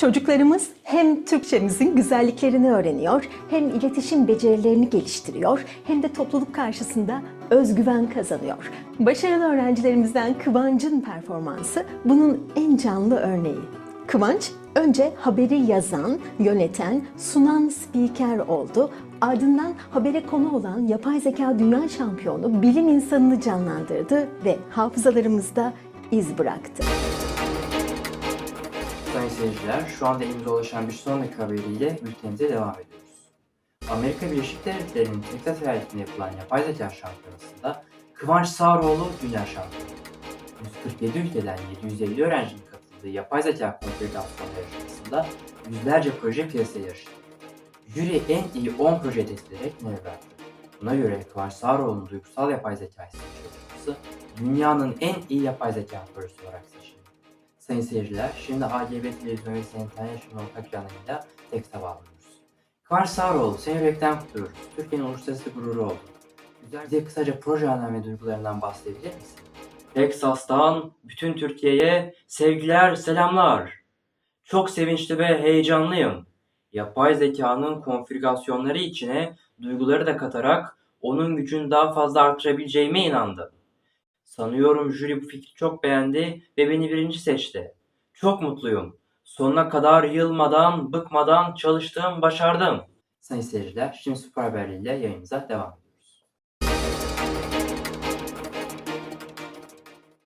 Çocuklarımız hem Türkçemizin güzelliklerini öğreniyor, hem iletişim becerilerini geliştiriyor, hem de topluluk karşısında özgüven kazanıyor. Başarılı öğrencilerimizden Kıvanç'ın performansı bunun en canlı örneği. Kıvanç önce haberi yazan, yöneten, sunan spiker oldu. Ardından habere konu olan yapay zeka dünya şampiyonu bilim insanını canlandırdı ve hafızalarımızda iz bıraktı. Sayın seyirciler, şu anda elimize ulaşan bir sonraki haberiyle bültenimize devam ediyoruz. Amerika Birleşik Devletleri'nin Texas eyaletinde yapılan yapay zeka şampiyonasında Kıvanç Sağroğlu dünya şampiyonu. 147 ülkeden 750 öğrencinin katıldığı yapay zeka konfigürasyonu yarışmasında yüzlerce proje piyasaya yarıştı. Jüri en iyi 10 proje test ederek ne verdi? Buna göre Kıvanç Sağroğlu'nun duygusal yapay zeka isimli çalışması dünyanın en iyi yapay zeka projesi olarak seçildi. Sayın seyirciler, şimdi AGB Televizyon ve Sen International ortak canlıyla tekste bağlanıyoruz. Kıvanç Sağroğlu, seni yürekten kutluyoruz. Türkiye'nin uluslararası gururu oldun. Güzel bize kısaca proje anlam ve duygularından bahsedebilir misin? Texas'tan bütün Türkiye'ye sevgiler, selamlar. Çok sevinçli ve heyecanlıyım. Yapay zekanın konfigürasyonları içine duyguları da katarak onun gücünü daha fazla artırabileceğime inandım. Sanıyorum jüri bu fikri çok beğendi ve beni birinci seçti. Çok mutluyum. Sonuna kadar yılmadan, bıkmadan çalıştım, başardım. Sayın seyirciler, şimdi Süper Berli ile yayınımıza devam ediyoruz.